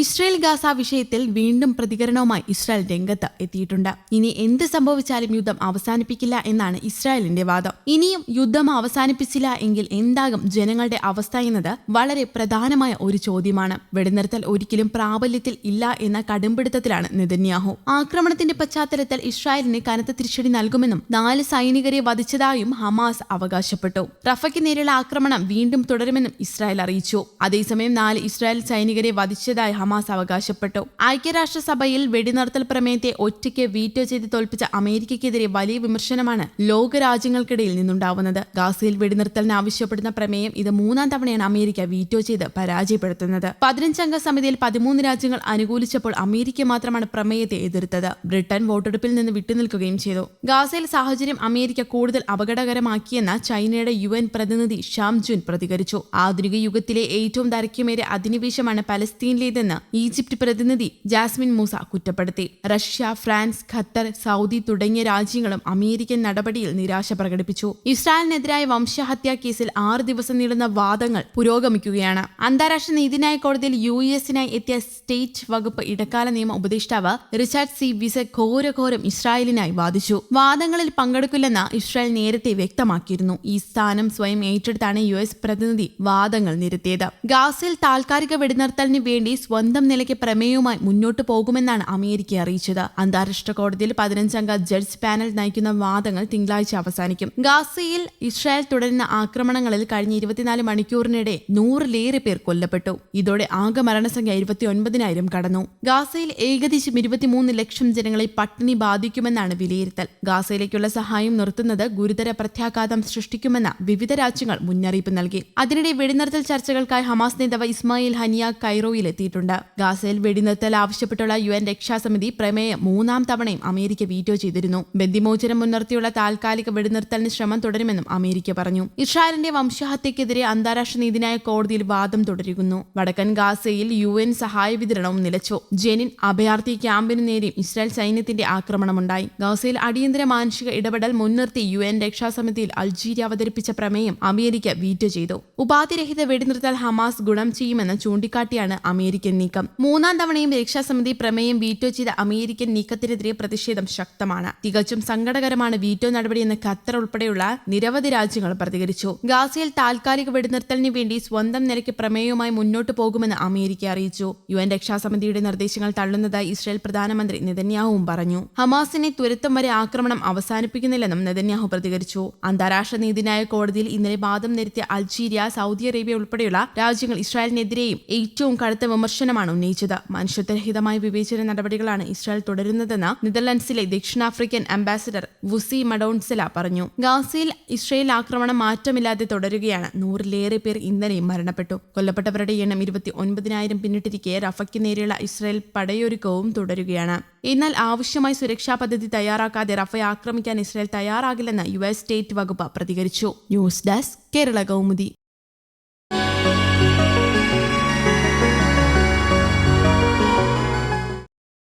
Israel Gaza വിഷയത്തിൽ വീണ്ടും പ്രതികരണവുമായി ഇസ്രായേൽ രംഗത്ത് എത്തിയിട്ടുണ്ട്. ഇനി എന്ത് സംഭവിച്ചാലും യുദ്ധം അവസാനിപ്പിക്കില്ല എന്നാണ് ഇസ്രായേലിന്റെ വാദം. ഇനിയും യുദ്ധം അവസാനിപ്പിച്ചില്ല എങ്കിൽ എന്താകും ജനങ്ങളുടെ അവസ്ഥ എന്നത് വളരെ പ്രധാനമായ ഒരു ചോദ്യമാണ്. വെടിനിർത്തൽ ഒരിക്കലും പ്രാബല്യത്തിൽ ഇല്ല എന്ന കടുംപിടുത്തത്തിലാണ് നെതന്യാഹു. ആക്രമണത്തിന്റെ പശ്ചാത്തലത്തിൽ ഇസ്രായേലിന് കനത്ത തിരിച്ചടി നൽകുമെന്നും നാല് സൈനികരെ വധിച്ചതായും ഹമാസ് അവകാശപ്പെട്ടു. റഫയ്ക്ക് നേരെയുള്ള ആക്രമണം വീണ്ടും തുടരുമെന്നും ഇസ്രായേൽ അറിയിച്ചു. അതേസമയം നാല് ഇസ്രായേൽ സൈനികരെ വധിച്ചതായി ഹമാസ് അവകാശപ്പെട്ടു. ഐക്യരാഷ്ട്രസഭയിൽ വെടിനിർത്തൽ പ്രമേയത്തെ ഒറ്റയ്ക്ക് വീറ്റോ ചെയ്ത് തോൽപ്പിച്ച അമേരിക്കയ്ക്കെതിരെ വലിയ വിമർശനമാണ് ലോകരാജ്യങ്ങൾക്കിടയിൽ നിന്നുണ്ടാവുന്നത്. ഗാസയിൽ വെടിനിർത്തലിന് ആവശ്യപ്പെടുന്ന പ്രമേയം ഇത് മൂന്നാം തവണയാണ് അമേരിക്ക വീറ്റോ ചെയ്ത് പരാജയപ്പെടുത്തുന്നത്. പതിനഞ്ചംഗ സമിതിയിൽ പതിമൂന്ന് രാജ്യങ്ങൾ അനുകൂലിച്ചപ്പോൾ അമേരിക്ക മാത്രമാണ് പ്രമേയത്തെ എതിർത്തത്. ബ്രിട്ടൻ വോട്ടെടുപ്പിൽ നിന്ന് വിട്ടുനിൽക്കുകയും ചെയ്തു. ഗാസയിൽ സാഹചര്യം അമേരിക്ക കൂടുതൽ അപകടകരമാക്കിയെന്ന ചൈനയുടെ യു എൻ പ്രതിനിധി ഷാം ജുൻ പ്രതികരിച്ചു. ആധുനിക യുഗത്തിലെ ഏറ്റവും ദൈർഘ്യമേറിയ അധിനിവേശമാണ് പലസ്തീനിലേതെന്ന് ഈജിപ്ത് പ്രതിനിധി ജാസ്മിൻ മൂസ കുറ്റപ്പെടുത്തി. റഷ്യ ഫ്രാൻസ് ഖത്തർ സൗദി തുടങ്ങിയ രാജ്യങ്ങളും അമേരിക്കൻ നടപടിയിൽ നിരാശ പ്രകടിപ്പിച്ചു. ഇസ്രായേലിനെതിരായ വംശഹത്യാ കേസിൽ ആറ് ദിവസം നീളുന്ന വാദങ്ങൾ പുരോഗമിക്കുകയാണ്. അന്താരാഷ്ട്ര നീതിന്യായ കോടതിയിൽ യു എസിനായി എത്തിയ സ്റ്റേറ്റ് വകുപ്പ് ഇടക്കാല നിയമ ഉപദേഷ്ടാവ് റിച്ചാർഡ് സി. വിസ ഘോരഘോരം ഇസ്രായേലിനായി വാദിച്ചു. വാദങ്ങളിൽ പങ്കെടുക്കില്ലെന്ന് ഇസ്രായേൽ നേരത്തെ വ്യക്തമാക്കിയിരുന്നു. ഈ സ്ഥാനം സ്വയം ഏറ്റെടുത്താണ് യു എസ് പ്രതിനിധി വാദങ്ങൾ നിരത്തിയത്. ഗാസയിൽ താൽക്കാലിക വെടിനിർത്തലിന് വേണ്ടി സ്വന്തം നിലയ്ക്ക് പ്രമേയവുമായി മുന്നോട്ട് പോകുമെന്നാണ് അമേരിക്ക അറിയിച്ചത്. അന്താരാഷ്ട്ര കോടതിയിൽ പതിനഞ്ചംഗ ജഡ്ജ് പാനൽ നയിക്കുന്ന വാദങ്ങൾ തിങ്കളാഴ്ച അവസാനിക്കും. ഗാസയിൽ ഇസ്രായേൽ തുടരുന്ന ആക്രമണങ്ങളിൽ കഴിഞ്ഞ ഇരുപത്തിനാല് മണിക്കൂറിനിടെ നൂറിലേറെ പേർ കൊല്ലപ്പെട്ടു. ഇതോടെ ആകെ മരണസംഖ്യ ഇരുപത്തി ഒൻപതിനായിരം കടന്നു. ഗാസയിൽ ഏകദേശം ഇരുപത്തിമൂന്ന് ലക്ഷം ജനങ്ങളെ പട്ടിണി ബാധിക്കുമെന്നാണ് വിലയിരുത്തൽ. ഗാസയിലേക്കുള്ള സഹായം നിർത്തുന്നത് ഗുരുതര പ്രത്യാഘാതം സൃഷ്ടിക്കുമെന്ന് വിവിധ രാജ്യങ്ങൾ മുന്നറിയിപ്പ് നൽകി. അതിനിടെ വെടിനിർത്തൽ ചർച്ചകൾക്കായി ഹമാസ് നേതാവ് ഇസ്മായിൽ ഹനിയ കൈറോയിൽ എത്തിയിട്ടുണ്ട് ഗാസയിൽ വെടിനിർത്തൽ ആവശ്യപ്പെട്ടുള്ള യു എൻ രക്ഷാസമിതി പ്രമേയം മൂന്നാം തവണയും അമേരിക്ക വീറ്റോ ചെയ്തിരുന്നു. ബന്ദിമോചനം മുൻനിർത്തിയുള്ള താൽക്കാലിക വെടിനിർത്തലിന് ശ്രമം തുടരുമെന്നും അമേരിക്ക പറഞ്ഞു. ഇസ്രായേലിന്റെ വംശഹത്യക്കെതിരെ അന്താരാഷ്ട്ര നീതിന്യായ കോടതിയിൽ വാദം തുടരുന്നു. വടക്കൻ ഗാസയിൽ യു എൻ സഹായ വിതരണവും നിലച്ചു. ജെനിൻ അഭയാർത്ഥി ക്യാമ്പിനു നേരെയും ഇസ്രായേൽ സൈന്യത്തിന്റെ ആക്രമണമുണ്ടായി. ഗാസയിൽ അടിയന്തര മാനുഷിക ഇടപെടൽ മുൻനിർത്തി യു എൻ രക്ഷാസമിതിയിൽ അൾജീരിയ അവതരിപ്പിച്ച പ്രമേയം അമേരിക്ക വീറ്റോ ചെയ്തു. ഉപാധിരഹിത വെടിനിർത്തൽ ഹമാസ് ഗുണം ചെയ്യുമെന്ന് ചൂണ്ടിക്കാട്ടിയാണ് അമേരിക്കൻ നീക്കം. മൂന്നാം തവണയും രക്ഷാസമിതി പ്രമേയം വീറ്റോ ചെയ്ത അമേരിക്കൻ നീക്കത്തിനെതിരെ പ്രതിഷേധം ശക്തമാണ്. തികച്ചും സങ്കടകരമാണ് വീറ്റോ നടപടിയെന്ന് ഖത്തർ ഉൾപ്പെടെയുള്ള നിരവധി രാജ്യങ്ങൾ പ്രതികരിച്ചു. ഗാസയിൽ താൽക്കാലിക വെടിനിർത്തലിന് വേണ്ടി സ്വന്തം നിലയ്ക്ക് പ്രമേയവുമായി മുന്നോട്ട് പോകുമെന്ന് അമേരിക്ക അറിയിച്ചു. യു എൻ രക്ഷാസമിതിയുടെ നിർദ്ദേശങ്ങൾ തള്ളുന്നതായി ഇസ്രായേൽ പ്രധാനമന്ത്രി നെതന്യാഹുവും പറഞ്ഞു. ഹമാസിനെ തുരത്തം വരെ ആക്രമണം അവസാനിപ്പിക്കുന്നില്ലെന്നും നെതന്യാഹു പ്രതികരിച്ചു. അന്താരാഷ്ട്ര നീതിന്യായ കോടതിയിൽ ഇന്നലെ വാദം നിരത്തിയ അൾജീരിയ സൗദി അറേബ്യ ഉൾപ്പെടെയുള്ള രാജ്യങ്ങൾ ഇസ്രായേലിനെതിരെയും ഏറ്റവും കടുത്ത വിമർശനമാണ് ഉന്നയിച്ചത്. മനുഷ്യത്വരഹിതമായ വിവേചന നടപടികളാണ് ഇസ്രായേൽ തുടരുന്നതെന്ന് നെതർലൻഡ്സിലെ ദക്ഷിണാഫ്രിക്കൻ അംബാസിഡർ വുസി മഡോൺസെല പറഞ്ഞു. ഗാസയിൽ ഇസ്രായേൽ ആക്രമണം മാറ്റമില്ലാതെ തുടരുകയാണ്. നൂറിലേറെ പേർ ഇന്നലെയും മരണപ്പെട്ടു. കൊല്ലപ്പെട്ടവരുടെ എണ്ണം ഇരുപത്തി ഒൻപതിനായിരം പിന്നിട്ടിരിക്കെ റഫയ്ക്ക് നേരെയുള്ള ഇസ്രായേൽ പടയൊരുക്കവും തുടരുകയാണ്. എന്നാൽ ആവശ്യമായ സുരക്ഷാ പദ്ധതി തയ്യാറാക്കാതെ റഫയെ ആക്രമിക്കാൻ ഇസ്രായേൽ തയ്യാറാകില്ലെന്ന് യു എസ് സ്റ്റേറ്റ് വകുപ്പ് പ്രതികരിച്ചു. News desk Kerala Kaumudi.